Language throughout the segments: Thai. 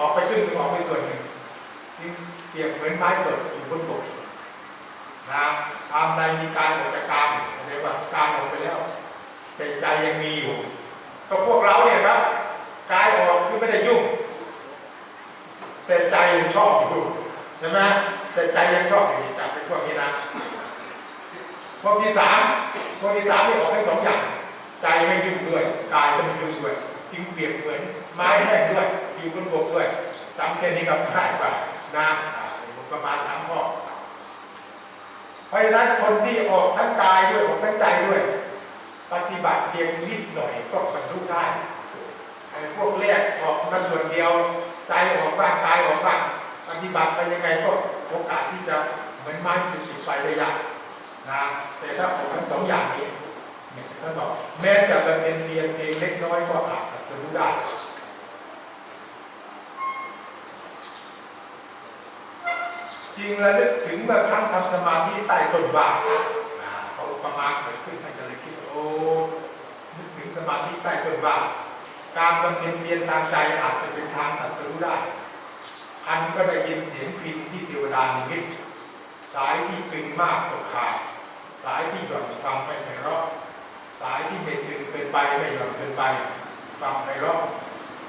ออกไปครึ่งหนึงออกไปส่วนหนึ่งนี่เปรียบเหมือนไม้สดอยู่บนบกนะทำใดมีการออกจากกามเรียกว่าการออกไปแล้วแต่ใจยังมีอยู่ก็พวกเราเนี่ยครับกายออกคือไม่ได้ยุ่ง แต่ใจยังชอบอยู่ใช่ไหมแต่ใจยังชอบอยู่จับเป็นพวกนี้นะพวกที่สามพวกที่สามที่ออกให้งสองอย่าง ใจไม่ยุ่งด้วยกายก็ไม่ยุ่งด้วยจึงเปรียบเหมือนไม้แห้งด้วย อยู่บนบกด้วยจำแค่นี้ก็ง่ายกว่านะอ่าประมาณสามข้อเพราะฉะนั้นคนที่ออกทั้งกายด้วยออกทั้งใจด้วย ปฏิบัติเพียงนิดหน่อยก็บรรลุได้ไอ้พวกแรกออกมาส่วนเดียวใจออกบ้างกายออกบ้างปฏิบัติไปยังไงก็โอกาสที่จะเหมือนไม้จุดจุดไฟได้ยากนะแต่ถ้าออกทั้งสองอย่างนี้เนี่ยท่านบอกแม้จะเป็นเรียนเองเล็กน้อยก็อาจจะรรลุได้ จริงระลึกถึงเมื่อครั้งทำสมาธิใต้ต้นว่าอ่าเขาประมาณเกิดขึ้นให้จะเลยคิดโอ้นึกถึงสมาธิใต้ต้นว่าการบำเพ็ญเพียรทางใจอาจจะเป็นทางตัดสู้ได้อันก็ได้ยินเสียงพินที่เทวดานิมิตสายที่ตึงมากตกขาดสายที่หย่อนฟังไม่ไพเราะสายที่ไม่ตึงเกินไปไม่หย่อนเกินไปฟังไพเราะ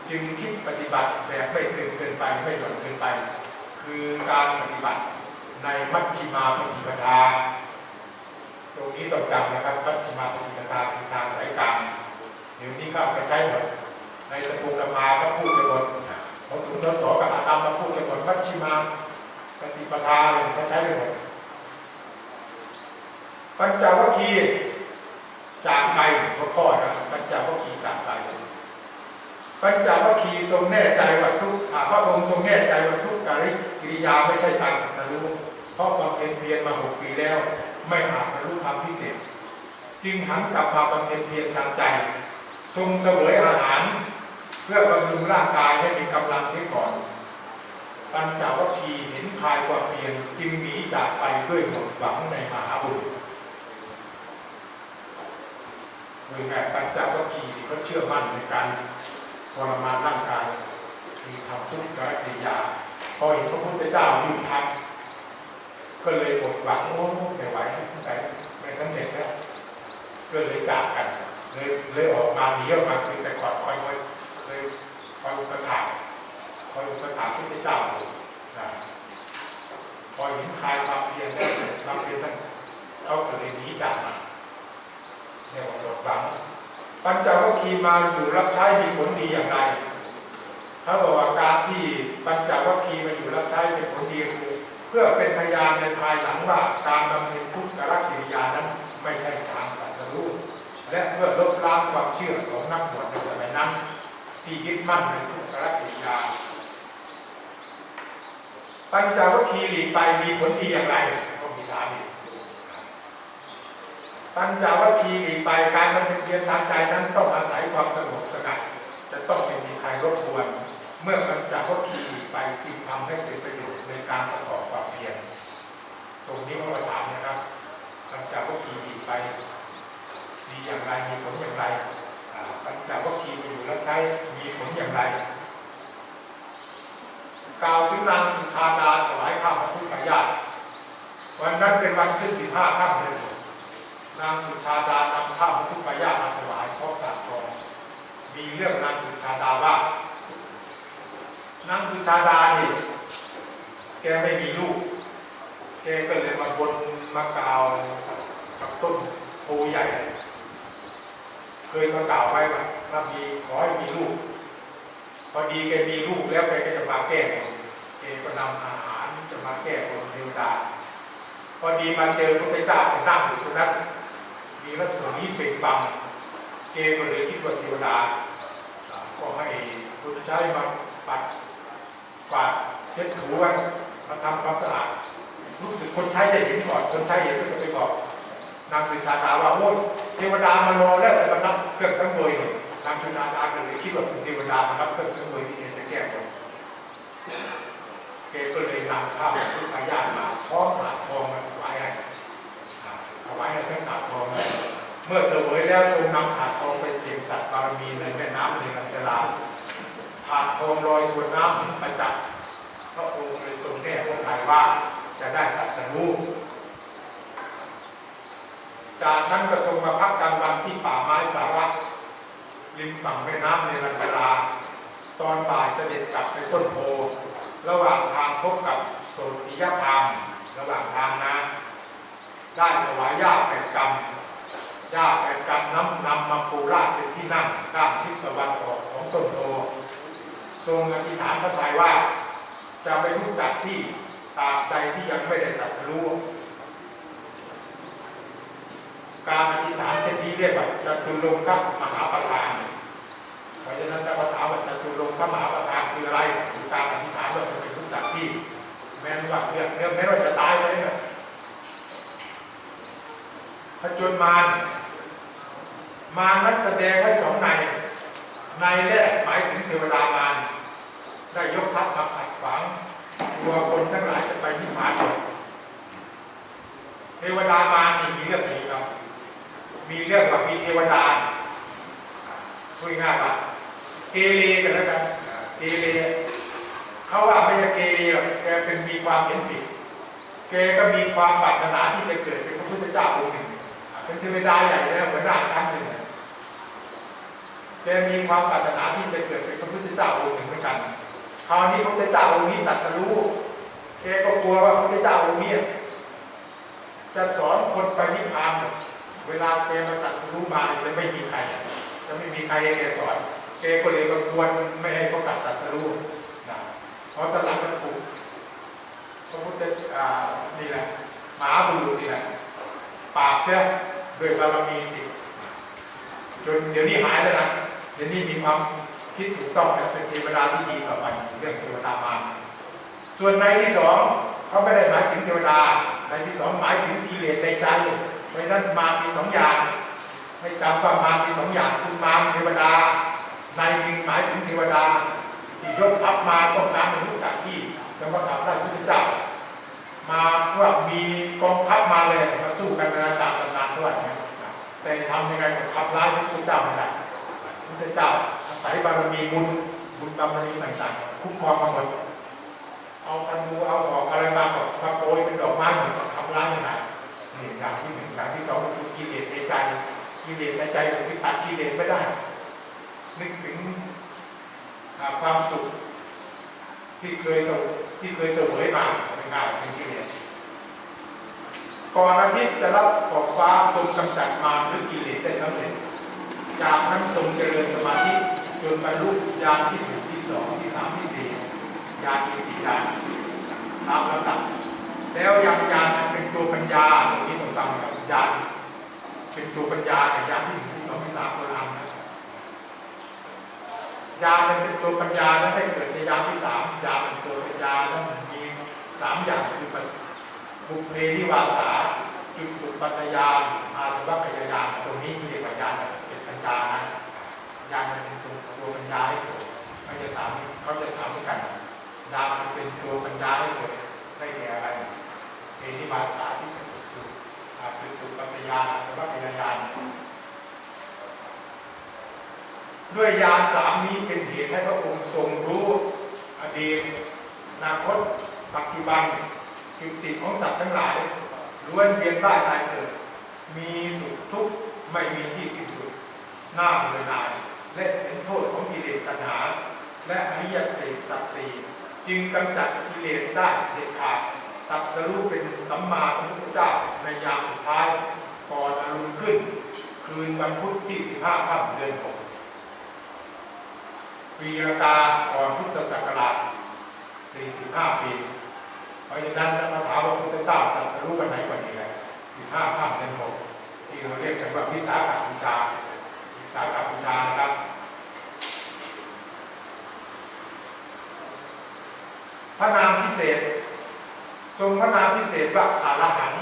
จึงคิดปฏิบัติแบบไม่ตึงเกินไปไม่หย่อนเกินไป คือการปฏิบัติในมัชฌิมาปฏิปทา ตรงนี้ต้องจำนะครับมัชฌิมาปฏิปทาคือทางสายกลางเดี๋ยวนี้ก็ไปใช้หมดในสกุลธรรมาก็พูดไปหมดพอถึงนสกับอาตามมาพูดไปหมดมัชฌิมาปฏิปทาเลยเขาใช้ไปหมดปัญจวัคคีย์จากไปหัวข้อนะปัญจวัคคีย์จากไป ปัญจวัคคีย์ทรงแน่ใจว่าทุกอ่าพระองค์ทรงแน่ใจว่าทุกการกิริยาไม่ใช่การตรัสรู้เพราะความเพียรเพียรมาหกปีแล้ว ไม่อาจบรรลุธรรมพิเศษ จึงหันกลับมาบำเพ็ญเพียรทางใจ ทรงเสวยอาหาร เพื่อบำรุงร่างกายให้มีกำลังเสียก่อนปัญจวัคคีย์เห็นคายความเพียรจึงหนีจากไปด้วยหมดหวังในมหาบุญโดยแม่ปัญจวัคคีย์เขาเชื่อมั่นในการ รมานร่างกายมีทำทุกขกิริยาพอเห็นพระพุทธเจ้าอยู่ทำก็เลยอดหวังโอ้ไม่ไหวไม่ไหวไม่สำเร็จแล้วก็เลยจากกันเลยเลยออกมาหนีออกมาคือแต่ก่อนคอยคอยเคยคอยอุปถัมภ์คอยอุปถัมภ์พระพุทธเจ้าอยู่นะพอเห็นคลายความเพียรได้ความเพียรนั้นเขาก็เลยหนีจากมาเนี่ยอดหวัง ปัญจวัคคีมาอยู่รับใช้มีผลดีอย่างไรเขาบอกว่าการที่ปัญจวัคคีมาอยู่รับใช้เป็นผลดีคือเพื่อเป็นพยานในภายหลังว่าการบำเพ็ญทุกขกิริยานั้นไม่ใช่ทางตรัสรู้และเพื่อลบล้างความเชื่อของนักบวชในสมัยนั้น ที่ยึดมั่นในทุกขกิริยาปัญจวัคคีหลีกไปมีผลดีอย่างไรก็มีถามอีก ปัญจวัคคีย์อีกไปการบำเพ็ญเพียรทางใจนั้นต้องอาศัยความสงบสงัดจะต้องไม่มีใครรบกวน เมื่อปัญจวัคคีย์อีกไปจึงทำให้เป็นประโยชน์ในการประกอบความเพียรตรงนี้พระประธานนะครับปัญจวัคคีย์อีกไปดีอย่างไรมีผลอย่างไรปัญจวัคคีย์ไปอยู่แล้วใช้มีผลอย่างไรกล่าวถึงนางสุธาดาถวายข้าวพระพุทธญาติวันนั้นเป็นวันขึ้นสิบห้าค่ำเดือนหก นางสุชาดานำข้าวทุกปายามาถวายพร้อมสากทองมี เรื่องนางสุชาดาว่านางสุชาดาเนี่ยแกไม่มีลูก แกก็เลยมาบนมากล่าวกับต้นโพใหญ่ เคยมากล่าวไว้ว่าถ้ามีขอให้มีลูก พอดีแกมีลูกแล้วแกก็จะมาแก้บนแกก็นำอาหารจะมาแก้บนเทวดาพอดีมาเจอพระเจ้าไปนั่งอยู่ตรงนั้นมีลักษณะนี้เป็นบังเจก็เลยคิดว่าเทวดา พุทธเจ้มาปัดกวาดเช็ดถูไว้มาทำความสะอาดรู้สึกคนใช้จะเห็นก่อนคนใช้เห็นก็จะไปบอกนางสุชาดาว่าโอ้เทวดามารอแล้วแต่มานับเครื่องสังเวยนางสุชาดาก็เลยคิดว่าเทวดามานับเครื่องสังเวยที่จะแก้บนแกก็เลยนำข้าวพุทธญาติมาพร้อมหาดทองมาถวายให้ถวายให้ท่านถาดทองเมื่อเสวยแล้วทรงนำถาดทองไปเสี่ยงสัตว์บารมีในแม่น้ำในกัญจลา ผ่านโคมลอยบนน้ำเห็นประจักษ์พระองค์เลยทรงแน่พระทัยว่าจะได้ตรัสรู้จากนั้นก็ทรงมาพักกลางวันที่ป่าไม้สาระริมฝั่งแม่น้ำในรันตราตอนบ่ายเสด็จกลับไปต้นโพระหว่างทางพบกับโสติยพามระหว่างทางนะได้ถวายญาติแผ่นกรรมญาติแผ่นกรรมน้ำนำมาปูราดเป็นที่นั่งด้านทิศตะวันออกของต้นโพ ทรงอธิษฐานพระทัยว่า จะไปรู้จักที่ตาบใดที่ยังไม่ได้ตรัสรู้การอธิษฐานเช่นนี้เรียกว่าจะตุรงคมหาประธานเพราะฉะนั้นจะภาษาว่าจะตุรงคมหาประธานคืออะไรคือการอธิษฐานว่าจะไปรู้จักที่ แม้ว่าเรื่องเรื่องแม้ว่าจะตายไปเนี่ยพระจนมารมารนั้นแสดงไว้สองใน ในแรกหมายถึงเทวดามารได้ยกทัพมาขัดขวางตัวคนทั้งหลายจะไปนิพพานหมดเทวดามารนี่มีเรื่องนี้ครับมีเรื่องว่ามีเทวดาพูดง่ายๆว่าเกเรกันแล้วกันเกเรเขาว่าไม่ใช่เกเรหรอกแกเป็นมีความเห็นผิดแกก็มีความปรารถนาที่จะเกิดเป็นพระพุทธเจ้าองค์หนึ่งเป็นเทวดาใหญ่แล้วเหมือนราชชั้นหนึ่ง แกมีความปรารถนาที่จะเกิดเป็นพระพุทธเจ้าองค์หนึ่งเหมือนกันคราวนี้พระพุทธเจ้าองค์นี้ตรัสรู้แกก็กลัวว่าพระพุทธเจ้าองค์นี้จะสอนคนไปนิพพานเวลาแกมาตัดรู้มาจะไม่มีใครจะไม่มีใครให้แกสอนแกก็เลยก็ควรไม่ให้เขากลับตัดรู้นะเพราะตลังมันถูกพระพุทธอ่านี่แหละมหาบุรุษนี่แหละปราบเสียด้วยบารมีสิจนเดี๋ยวนี้หายแล้วนะ ทีนี้มีความคิดถูกต้องแล้วเป็นเทวดาที่ดีต่อไปเรื่องเทวดามารส่วนในที่สองเขาไม่ได้หมายถึงเทวดาในที่สองหมายถึงกิเลสในใจเพราะนั้นมามีสองอย่างให้จำว่ามามีสองอย่างคือมารเทวดา ในหนึ่งหมายถึงเทวดา ที่ยกทัพมาต้องการเป็นรู้จักที่จะมาขับไล่พระพุทธเจ้ามาว่ามีกองทัพมาเลยมาสู้กันในระดับตำนานด้วยนะแต่ทำยังไงก็ขับไล่พระพุทธเจ้าไม่ได้ พุทธเจ้าอาศัยบารมีบุญบุญบารมีต่างๆคุ้มครองมาหมดเอาธนูเอาหอกอะไรมาก็มาโปรยเป็นดอกไม้หมดก็ขับไล่ไม่ได้นี่อย่างที่หนึ่งอย่างที่สองคือกิเลสในใจกิเลสในใจคือตัดกิเลสไม่ได้นึกถึงความสุขที่เคยที่เคยเสวยมาเป็นงานเป็นกิเลสก่อนอาทิตย์จะรับขอบฟ้าทรงกำจัดมารหรือกิเลสได้สำเร็จ จากนั้นทรงเจริญสมาธิจนบรรลุญาณที่หนึ่งที่สองที่สามที่สี่ญาณที่สี่ญาณตามลำดับแล้วยังญาณเป็นตัวปัญญาตรงนี้ต้องฟังครับญาณเป็นตัวปัญญาแต่ญาณที่หนึ่งที่สองที่สามคนละอันนะญาณมันเป็นตัวปัญญาแล้วให้เกิดในญาณที่สามญาณเป็นตัวปัญญาแล้วมันมีสามอย่างคือบุพเพนิวาสาจุดตุปัญญาอาสวัคยายาตรงนี้เยาญาณเป็นปัญญานะญาณมันเป็นตัวตัวปัญญาให้เกิดไม่จะถามเขาจะถามเหมือนกันญาณมันเป็นตัวปัญญาให้เกิดได้แก่อะไรเอนิวาสาที่เป็นสุดสุดอาเป็นสุปัญญาสวัสดิญาณด้วยญาณสามนี้เป็นเหตุให้พระองค์ทรงรู้อดีตอนาคตปัจจุบันจุดติของสัตว์ทั้งหลายล้วนเวียนว่ายตายเกิด มีสุขทุกข์ไม่มีที่สิ้นสุด หน้าเบื่อหน่ายและเห็นโทษของกิเลสตัณหา และอริยสัจสัตสีจึงกำจัดกิเลสได้เด็ดขาดตัดสรู้เป็นสัมมาสัมพุทธเจ้าในยามสุดท้ายก่อนอรุณขึ้น คืนวันพุธที่ 15ค่ำเดือน6ปีรกาก่อนพุทธศักราช45 ปีเพราะฉะนั้นถ้ามาถามว่าพุทธเจ้าตรัสรู้วันไหนกว่านี้เลย15ค่ำเดือน6ที่เราเรียกกันว่าวิสาขบูชา สาขบูชานะครับพระนามพิเศษ ทรงพระนามพิเศษว่าอรหันต์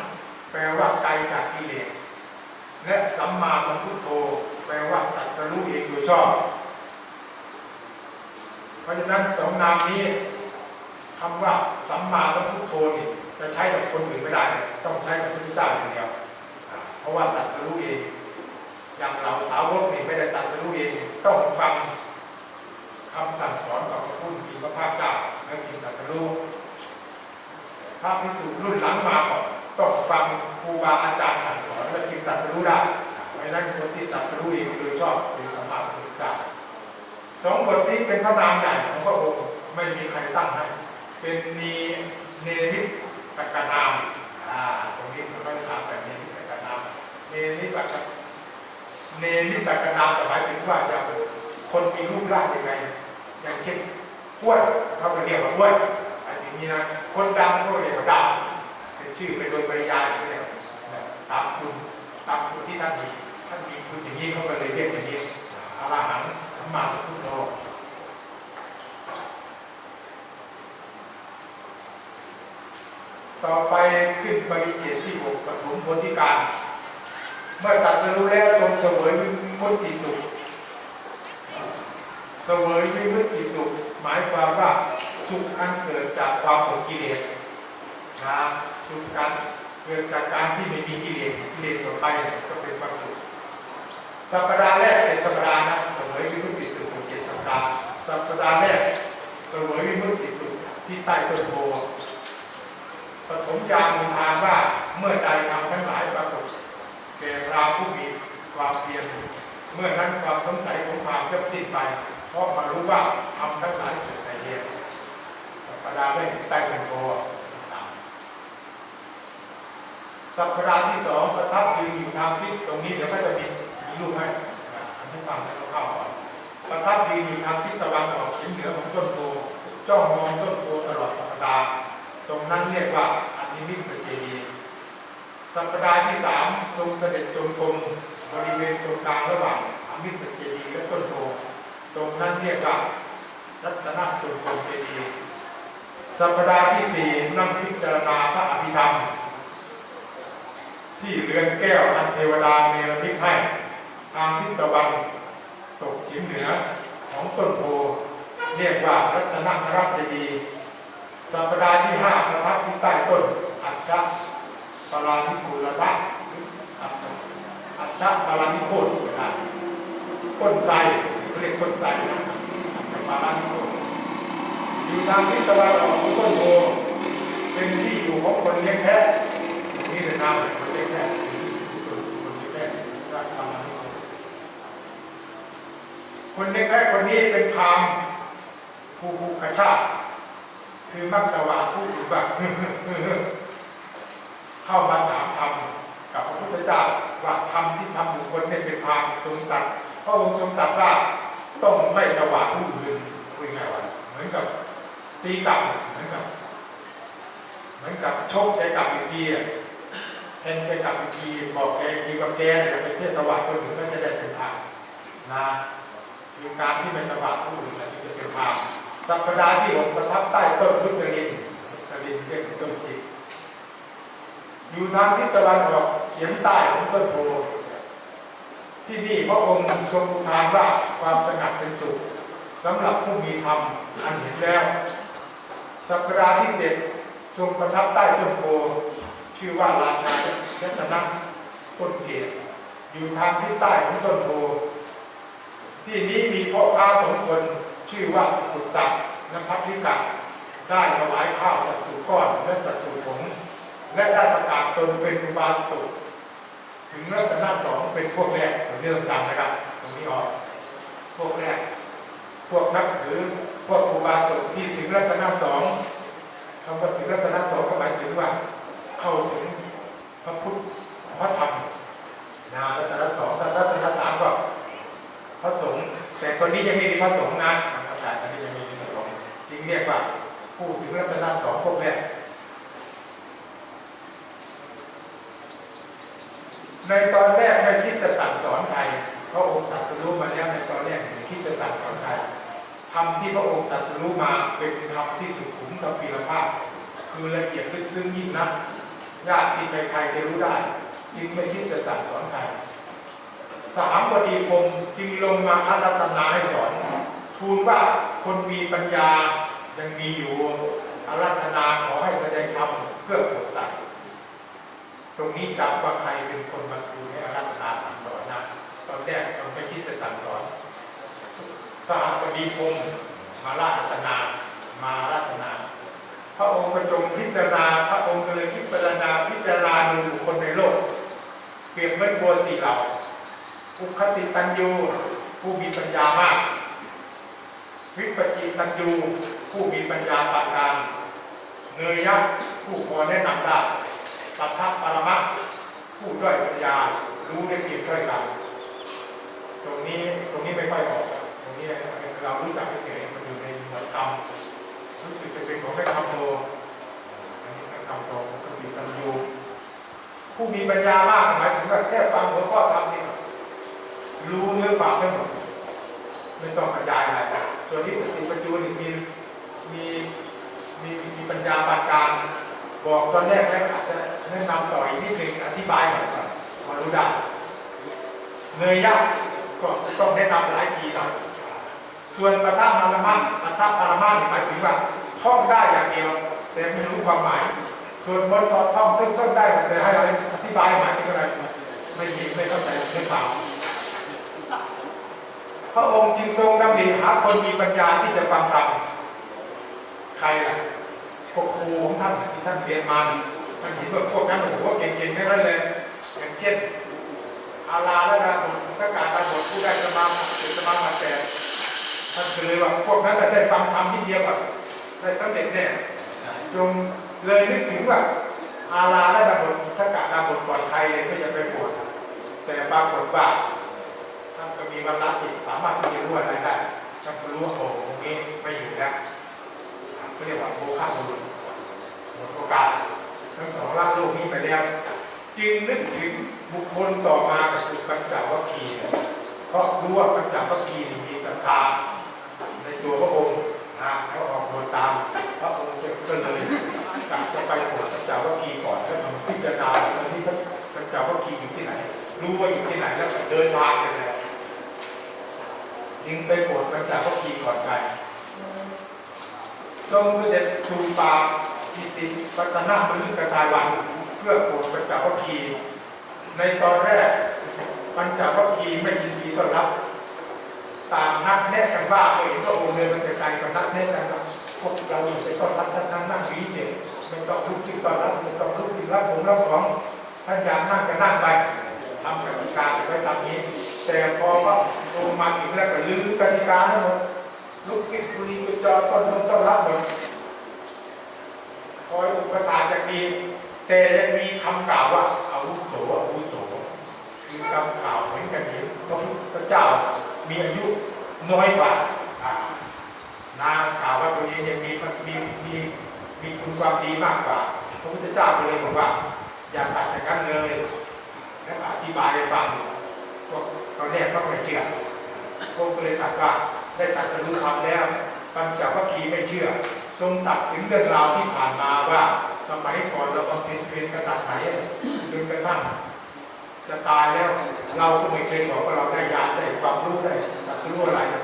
แปลว่าไกลจากกิเลสและสัมมาสัมพุทโธแปลว่าตรัสรู้เองโดยชอบ เพราะฉะนั้นสองนามนี้คำว่าสัมมาสัมพุทโธนี่จะใช้กับคนอื่นไม่ได้ ต้องใช้กับพระพุทธเจ้าอย่างเดียว เพราะว่าตรัสรู้เอง อย่างเราสาวกนี่ไม่ได้ตรัสรู้เองต้องฟังคำสั่งสอนของพระพุทธมีพระภาคเจ้าและจึงตรัสรู้พระภิกษุรุ่นหลังมาก่อนต้องฟังครูบาอาจารย์สั่งสอนและจึงตรัสรู้ได้ไม่นั้นคนที่ตรัสรู้เองโดยชอบคือสมมาพุทธเจ้าสองบทนี้เป็นพระนามใหญ่ของพระองค์ไม่มีใครตั้งให้เป็นนีเนมิตตกนามอ่าตรงนี้มันก็จะถามแบบนมิตตกนามเนมิตตก เนมิตตกนามหมายถึงว่าจะคนมีรูปร่างยังไง อย่างเช่นอ้วนเขาก็เรียกว่าอ้วนอันนี้นะคนดำเขาก็เรียกว่าดำเป็นชื่อเป็นโดยปริยายอย่างนี้นะตามคุณตามคุณที่ท่านมีท่านมีคุณอย่างนี้เขาก็เลยเรียกอย่างนี้อาลาหันสัมมาสัมพุทโธต่อไปขึ้นปริเจตที่หกปฐมโพธิการ เมื่อตัดรู้แล้วทรงเสวยวิมุตติสุขเสวยวิมุตติสุข หมายความว่าสุขอันเกิดจากความหมดกิเลสนะสุขการเกิดจากการที่ไม่มีกิเลสกิเลสต่อไปก็เป็นความสุขสัปดาห์แรกเป็นสัปดาห์นะเสวยวิมุตติสุขเจ็ดสัปดาห์สัปดาห์แรกเสวยวิมุตติสุขที่ใต้ต้นโพปฐมยามอุทานว่าเมื่อใดทำทั้งหลายปรากฏ แก่พระผู้มีความเพียรเมื่อนั้นความสงสัยของความเจ็สิ้นไป เพราะมารู้ว่าทำทั้งหลายเกิดในเหตุสัปดาห์แรกใต้เป็นโพสัปดาห์ที่สองประทับยืนอยู่ทางทิศตรงนี้เดี๋ยวก็จะมีมีรูปให้อันที่ฟังให้เราเข้าก่อนประทับยืนอยู่ทางทิศตะวันออกเฉียงเหนือของต้นโพจ้องมองต้นโพตลอดสัปดาห์ตรงนั้นเรียกว่าอนิมิตเจดีย์ สัปดาห์ที่สามทรงเสด็จจงกรมบริเวณตรงกลางระหว่างอนิมิตเจดีย์และต้นโพตรงนั้นเรียกว่ารัตนจงกรมเจดีย์สัปดาห์ที่สี่นั่งพิจารณาพระอภิธรรม ที่เรือนแก้วอันเทวดาเนรมิตให้ทางทิศตะวันตกเฉียงเหนือของต้นโพเรียกว่ารัตนคราชเจดีย์สัปดาห์ที่ห้าประทับที่ใต้ต้นอัจฉะ ปรานิโคลทะอัจฉะอัจฉะปรานิโคตนะต้นไทรเรียกต้นไทรนะปรานิโคตอยู่ทางทิศตะวันออกของต้นโพเป็นที่อยู่ของคนเลี้ยงแพะนี่เป็นนามคนเลี้ยงแพะคนเลี้ยงแพะราชารานิโคตคนเลี้ยงแพะคนนี้เป็นพามณ์ผู้ผู้กระชากคือมักจะว่าพูดแบบ เข้ามาถามธรรมกับพระพุทธเจ้าว่าธรรมที่ทำบุคคลเนี่เป็นทางทรงตรัดพระองค์ทรงตรัดว่าต้องไม่จะว่าผู้อื่นคุยไงวะเหมือนกับตีกลับเหมือนกับ เหมือนกับโชคใจกลับอีกทีอะแทนใจกลับอีกทีบอกแกทีกับแกเนี่ยไปเทศวาคนอื่นก็จะได้เป็นทางนะคือการที่ไม่จะว่าผู้อื่นจะเป็นทางสัปดาห์ที่หกประทับใต้ต้นพุทธลินทลินเรียกต้นจิก อยู่ทางทิศตะวันออกเฉียงใต้ของต้นโพที่นี่พระองค์ทรงทานว่าความสงัดเป็นสุขสำหรับผู้มีธรรมอันเห็นแล้วสัปดาห์ที่เจ็ดทรงประทับใต้ต้นโพชื่อว่าราชายัตนะต้นเกศอยู่ทางทิศใต้ของต้นโพที่นี้มีพ่อค้าสองคนชื่อว่าสุสัตนภัทริกะได้ถวายข้าวสัตว์ก้อนและสัตว์ผง และได้ประกาศตนเป็นอุบาสกถึงรัตนสองเป็นพวกแรกผมเรื่องจำนะครับ ตรงนี้ออกพวกแรก พวกนับถือพวกอุบาสกที่ถึงรัตนสองคำว่าถึงรัตนสองก็หมายถึงว่าเข้าถึงพระพุทธพระธรรมนารัตนสองรัตนสามก็พระสงฆ์แต่คนนี้ยังไม่มีพระสงฆ์นะอาจารย์คนนี้ยังไม่มีพระสงฆ์จึงเรียกว่าผู้ถึงรัตนสองพวกแรก ในตอนแรกไม่คิดจะสั่งสอนใครพระองค์ตรัสรู้มาแล้วในตอนแรกไม่คิดจะสั่งสอนใครธรรมที่พระองค์ตรัสรู้มาเป็นธรรมที่สุขุมกับปีรภาพ คือละเอียดลึกซึ้งยิ่งนักญาติที่ใครๆจะรู้ได้จึงไม่คิดจะสั่งสอนใครสามวดีคมจึงลงมาอารัตนาให้สอนทูลว่าคนมีปัญญายังมีอยู่อารัตนาขอให้แสดงธรรมเพื่อโปรดสัตว ตรงนี้จับว่าใครเป็นคนบรรทุให้อารัตนาสั่งสอนนะตอนแรกเราไม่คิดจะสั่งสอนสหบดีคมมาราชนา มาราชนา พระองค์ประจงพิจารณาพระองค์เลยพิจารณาพิจารณาดูบุคคลในโลกเปรียบเหมือนบัวสีเหล่าอุคติตันยูผู้มีปัญญามาก วิปจิตันยูผู้มีปัญญาปานกลางเนยยักษ์ผู้พอแนะนำได้ ปัทภปรมัตผู้ด้อยปัญญารู้ได้เพียงด้อยกัน ตรงนี้ตรงนี้ไม่ค่อยออกตรงนี้เรารู้จักเฉยๆมันอยู่ในหมวดธรรมรู้สึกจะเป็นของแม่คำโตอันนี้แม่คำโตปกติตันยูผู้มีปัญญามากหมายถึงว่าแค่ฟังหัวข้อธรรมนี่รู้เรื่อความไม่หมดไม่ต้องกระจายอะไรส่วนที่ปฏิปัญญูนี่มีมีมีมีปัญญาปานกลางบอกตอนแรกแล้วอาจจะ แนะนำต่ออีกนิดนึงอธิบายหน่อยก่อนพอรู้ได้เนยยักษ์ก็ต้องแนะนำหลายทีหน่อยส่วนปะทะมารมะปะทะปารมาหมายถึงว่าท่องได้อย่างเดียว แต่ไม่รู้ความหมาย ส่วนบนต่อท่องซึ่งต้นได้แต่ให้เราอธิบายหมายถึงอะไรไม่มีไม่เข้าใจเรื่องเปล่าพระองค์จึงทรงดำริหาคนมีปัญญาที่จะฟังธรรมใครล่ะพวกครูของท่านที่ท่านเรียนมา ท่านเห็นว่าพวกนั้นโอ้โหเก่งๆทั้งนั้นเลยอย่างเช่นอาลาและดาบทพระการดาบทผู้ได้สมาเกิดสมาบัติแต่ท่านเลยว่าพวกนั้นได้ฟังธรรมที่เดียวกับได้สำเร็จแน่จงเลยนึกถึงว่าอาลาและดาบทพระการดาบทก่อนใครเลยก็จะไปปวดแต่ปรากฏว่าท่านก็มีวันละจิตสามารถที่จะรู้อะไรได้ท่านก็รู้ว่าโอ้ตรงนี้ไม่อยู่แล้วก็เรียกว่าโมฆะบุรุษหมดโอกาส ทั้งสองร่างโลกนี้ไปแล้ว จึงนึกถึงบุคคลต่อมาก็คือปัญจวัคคีย์เพราะรู้ว่าปัญจวัคคีย์มีศรัทธาในตัวพระองค์นะเขาออกบวชตามพระองค์ก็เลยกลับจะไปโปรดปัญจวัคคีย์ก่อนแล้วทำพิจารณาว่าที่ปัญจวัคคีย์อยู่ที่ไหน รู้ว่าอยู่ที่ไหนแล้วเดินทางไปเลยจึงไปโปรดปัญจวัคคีย์ก่อนไปทรงเสด็จทูลปา ทิติปัตนามฤกทายวันเพื่อโปรดปัญจวัคคีในตอนแรกปัญจวัคคีไม่ยินดีต้อนรับตางนักแนะกันว่าเห็นว่าองค์เดินมันจะไกลกว่านักแนะกันว่าพวกเราอยู่ไปต้อนรับท่านนั่งวีเฉยไม่ต้องลุกขึ้นต้อนรับไม่ต้องลุกขึ้นรับผมรับของท่านอยากนั่งก็นั่งไปทำกติกาไว้ตามนี้ แต่พอว่าองมาถึงแล้วก็ลืมกติกาทั้งหมดลุกขึ้นคุยกุจอต้อนรับต้อนรับหมด คอยอุปถาจะมีแต่ยังมีคำกล่าวว่าอาวุโสอาวุโสคือคำกล่าวเหมือนกันนี้พระพุทธเจ้ามีอายุน้อยกว่านางกล่าวว่าตัวเองยังมีมีมีมีคุณความดีมากกว่าพระพุทธเจ้าก็เลยบอกว่า อย่าตัดจากกันเลยแล้วอธิบายให้ฟังก็ตอนแรกก็ไม่เชื่อพระองค์ก็เลยตรัสว่าได้ตรัสรู้ธรรมแล้วปัญจวัคคีย์ไม่เชื่อ ทรงตัดถึงเรื่องราวที่ผ่านมาว่าสมัยก่อนเราบำเพ็ญเพียรกษัตริย์ไหนจนกระทั่งจะตายแล้ว เราก็ไม่เคยบอกว่าเราได้ยานได้ความรู้ได้ตัดรู้อะไรนะ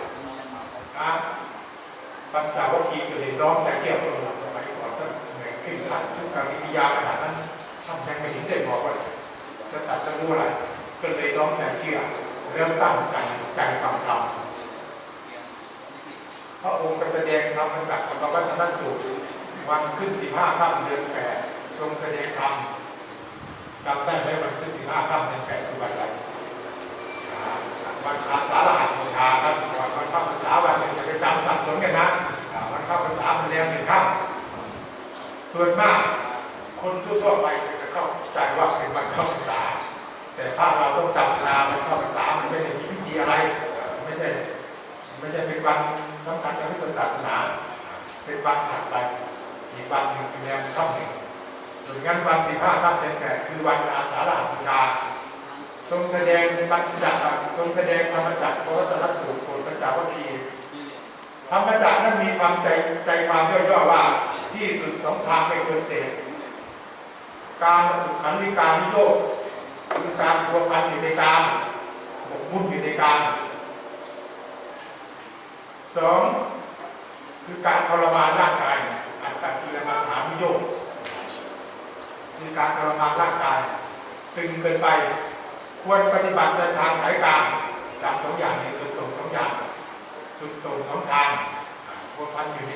ปัญจวัคคีย์ก็เลยร้องแต่เกี่ยวกับสมัยก่อนท่านเหนื่อยขึ้นขันทุกการวิทยาขนาดนั้นท่านยังไม่เห็นได้บอกว่าจะตัดจะรู้อะไรก็เลยร้องแต่เชื่อเริ่มตั้งใจใจฟังธรรม พระองค์ก็แสดงธรรมจากธรรมวัฒนสูตรวันขึ้นสิบห้าค่ำเดือนแปดทรงแสดงธรรมจำได้ไหมวันขึ้นสิบห้าค่ำเดือนแปดคือวันอะไรวันอาสาฬหะบูชาครับวันวันเข้าพรรษาวันหนึ่งจะไปจำสับสนกันนะวันเข้าพรรษามันเรียนหนึ่งค่ำส่วนมาก คนทั่วไปจะเข้าใจว่าเป็นวันเข้าพรรษา แต่ถ้าเราต้องจำเวลาวันเข้าพรรษามันไม่ได้มีพิธีอะไร ไม่ใช่ไม่ใช่เป็นวัน สำคัญทางพุทธศาสนาเป็นวันถัดไปอีกวันหนึ่งเป็นแรมค่ำหนึ่งส่วนงั้นวันสิบห้าค่ำเดือนแปดคือวันอาสาฬหบูชาทรงแสดงในบัญญัติทรงแสดงธรรมจักรพระวัตนสูตรโปรดพระจาวัคีธรรมจักรนั้นมีความใจใจความย่อๆว่าที่สุดสองทางไม่ควรเสพการสุขันธิการนิโยคคือการพัวพันอยู่ในการหมกมุ่นอยู่ในการ สองคือการทรมานร่างกายอัตตกิลมัฐานิโยคคือการทรมานร่างกาย ตึงเกินไป ควรปฏิบัติในทางสายกลางจำสองอย่างในสุดตรงสองอย่างสุดตรงสองทางบนพันอยู่ใน